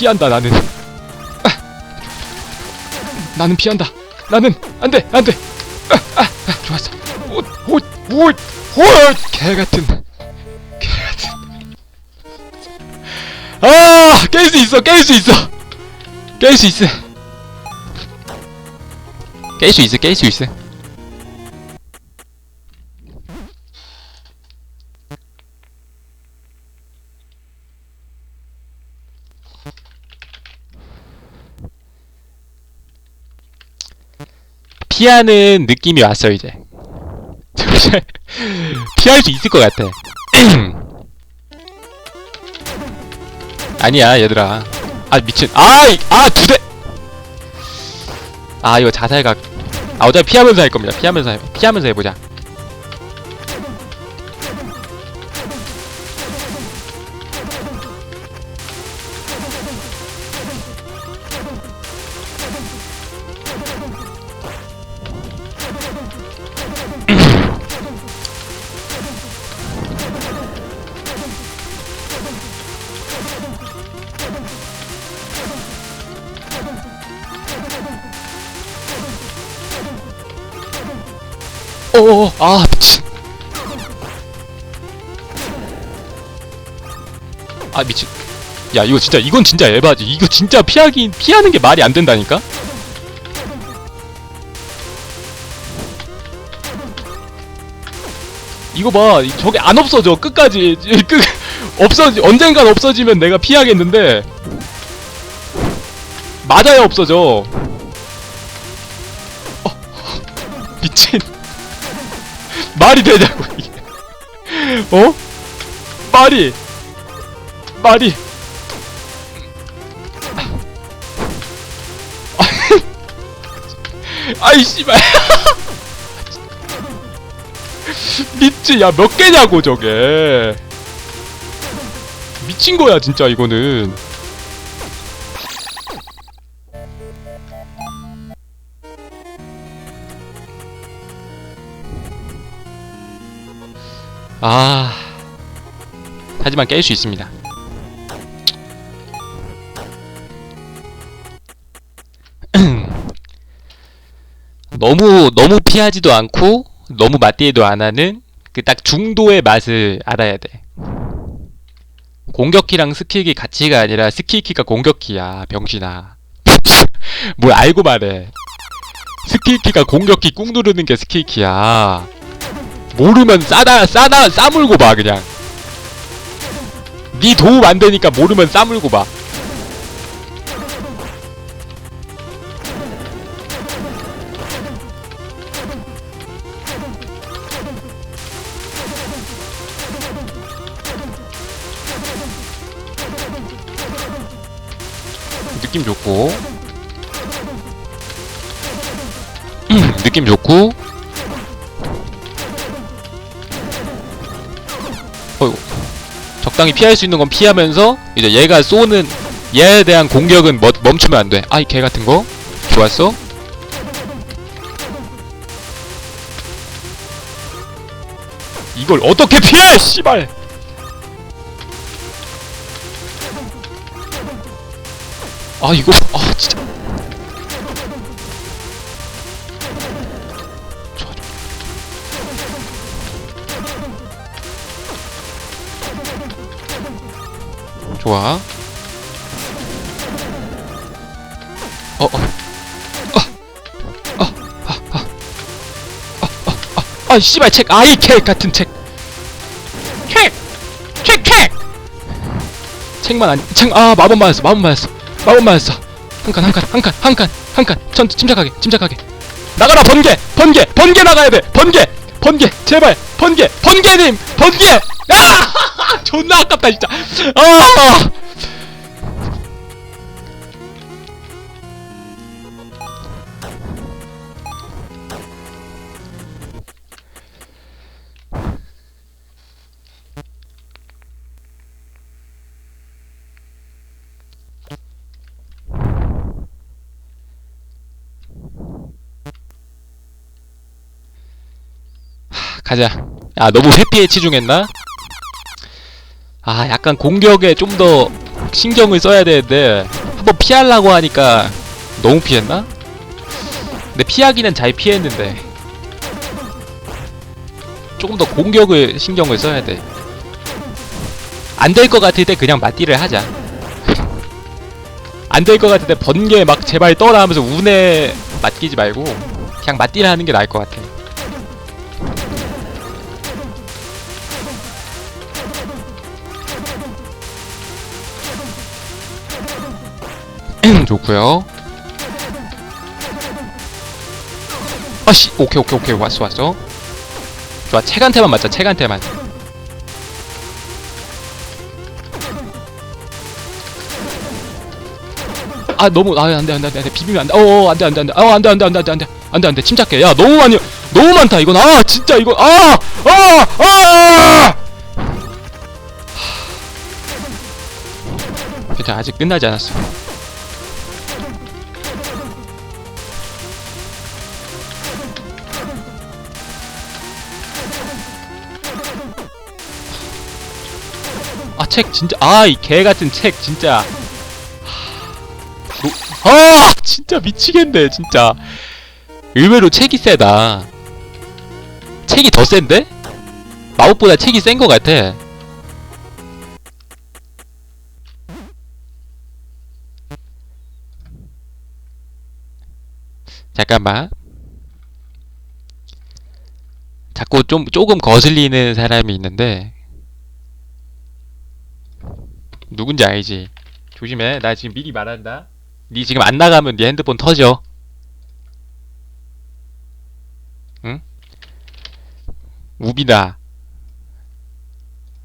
피한다 나는. 아! 나는 피한다. 나는 안돼 안돼. 아, 아, 아, 좋았어. 옷옷옷옷 개같은. 개같은. 아 깰 수 있어 깰 수 있어. 깰 수 있어. 깰 수 있어 깰 수 있어 피하는 느낌이 왔어 이제. 피할 수 있을 것 같아. 아니야 얘들아. 아 미친. 아이 아 두대! 아 이거 자살각. 아 어차피 피하면서 할 겁니다. 피하면서 해, 피하면서 해보자 어어어. 아 미친. 아 미친. 야 이거 진짜 이건 진짜 에바지. 이거 진짜 피하기 피하는 게 말이 안 된다니까? 이거 봐. 저게 안 없어져 끝까지. 끝 없어지 언젠간 없어지면 내가 피하겠는데. 맞아야 없어져. 어, 미친 말이 되냐고 이게. 어? 말이. 말이. 아이 씨발. 미치 야 몇 개냐고 저게. 미친 거야 진짜 이거는 아 하지만 깰 수 있습니다. 너무 너무 피하지도 않고 너무 맞대도 안 하는 그 딱 중도의 맛을 알아야 돼. 공격키랑 스킬키 같이가 아니라 스킬키가 공격키야 병신아. 뭘 알고 말해. 스킬키가 공격키 꾹 누르는 게 스킬키야 모르면 싸다 싸다 싸물고 봐 그냥. 네 도움 안 되니까 모르면 싸물고 봐. 느낌 좋고. 느낌 좋고 적당히 피할 수 있는 건 피하면서 이제 얘가 쏘는 얘에 대한 공격은 멈, 멈추면 안 돼. 아이 개 같은 거? 좋았어? 이걸 어떻게 피해 씨발! 아 이거 아 진짜 좋아 어어 아 씨발 책 아이 책 같은 책 책! 책! 책! 책만 아니 책아 마법 맞았어 마법 맞았어 마법 맞았어 한 칸 한 칸 한 칸 한 칸 한칸천 침착하게 침착하게 나가라 번개 번개 번개 나가야 돼 번개 번개 제발 번개 번개님 번개 아 존나 아깝다 진짜 아 가자. 아, 너무 회피에 치중했나? 아, 약간 공격에 좀 더 신경을 써야 되는데 한번 피하려고 하니까 너무 피했나? 근데 피하기는 잘 피했는데 조금 더 공격을 신경을 써야 돼. 안 될 것 같을 때 그냥 맞디를 하자. 안 될 것 같을 때 번개 막 제발 떠라 하면서 운에 맡기지 말고 그냥 맞디를 하는 게 나을 것 같아. 좋고요. 아씨, 오케이 오케이 오케이 왔어 왔어. 좋아, 책한테만 맞자 책한테만. 아 너무 아 안돼 안돼 안돼 비비면 안돼 어 안돼 안돼 안돼 어 안돼 안돼 안돼 안돼 안돼 안돼 안돼 침착해 야 너무 많이 너무 많다 이건 아 진짜 이거 아아아 괜찮아 아직 끝나지 않았어 아 책 진짜 아 이 개 같은 책 진짜. 노- 아 진짜 미치겠네 진짜. 의외로 책이 세다. 책이 더 센데? 마법보다 책이 센 것 같아. 잠깐만. 자꾸 좀 조금 거슬리는 사람이 있는데 누군지 알지? 조심해 나 지금 미리 말한다 니 지금 안 나가면 네 핸드폰 터져. 응? 우비다.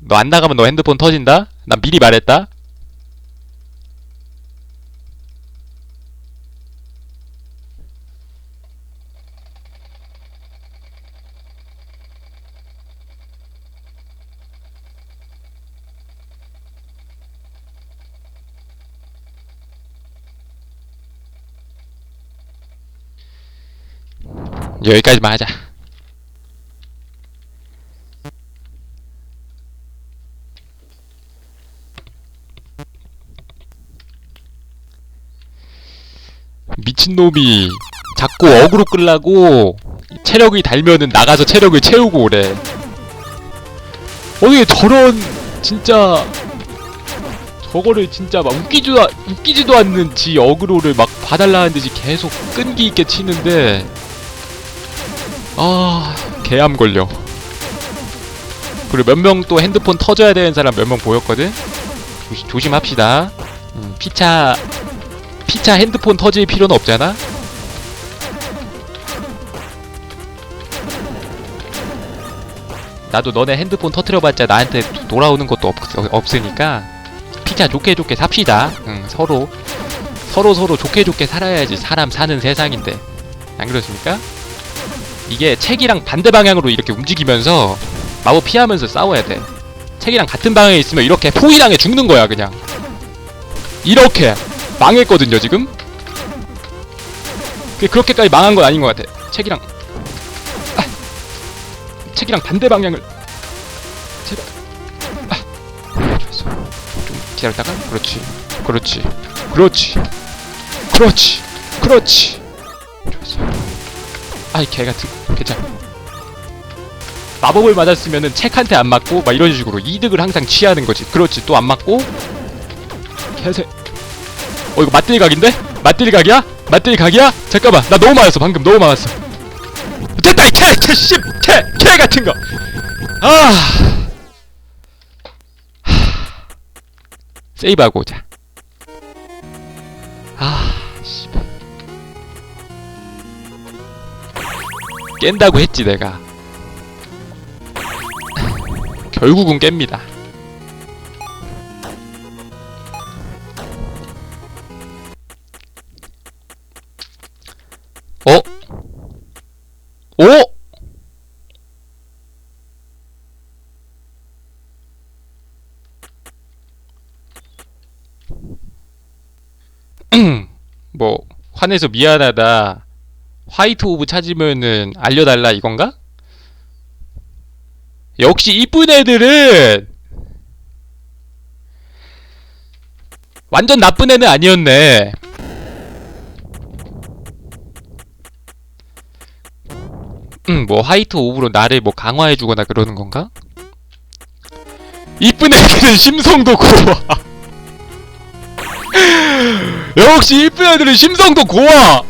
너 안 나가면 너 핸드폰 터진다? 난 미리 말했다. 여기까지만 하자. 미친놈이 자꾸 어그로 끌라고 체력이 달면은 나가서 체력을 채우고 오래. 어떻게 저런 진짜 저거를 진짜 막 웃기지도, 아- 웃기지도 않는 지 어그로를 막 봐달라는 듯이 계속 끈기 있게 치는데 아 개암 걸려. 그리고 몇 명 또 핸드폰 터져야 되는 사람 몇 명 보였거든? 조심, 조심 합시다. 음, 피차 피차 핸드폰 터질 필요는 없잖아? 나도 너네 핸드폰 터트려봤자 나한테 도- 돌아오는 것도 없, 없으니까 피차 좋게 좋게 삽시다. 응, 서로 서로 서로 좋게 좋게 살아야지 사람 사는 세상인데. 안 그렇습니까? 이게 책이랑 반대 방향으로 이렇게 움직이면서 마법 피하면서 싸워야 돼. 책이랑 같은 방향에 있으면 이렇게 포위당해 죽는 거야 그냥. 이렇게 망했거든요 지금. 그- 그렇게까지 망한 건 아닌 것 같아. 책이랑. 아, 책이랑 반대 방향을. 제발 아, 기다렸다가? 그렇지, 그렇지, 그렇지, 그렇지, 그렇지. 아이 개 같은 괜찮아. 마법을 맞았으면은 책한테 안 맞고 막 이런 식으로 이득을 항상 취하는 거지. 그렇지. 또 안 맞고. 개새. 어 이거 맞딜 각인데? 맞딜 각이야? 맞딜 각이야? 잠깐만. 나 너무 맞았어 방금. 너무 맞았어. 됐다 이개개 씨개 개 같은 거. 아. 하. 세이브하고 오자 깬다고 했지 내가 결국은 깹니다 어? 오? 뭐 화내서 미안하다 화이트 오브 찾으면은 알려달라 이건가? 역시 이쁜 애들은 완전 나쁜 애는 아니었네. 음, 뭐 화이트 오브로 나를 뭐 강화해주거나 그러는 건가? 이쁜 애들은 심성도 고와. 역시 이쁜 애들은 심성도 고와.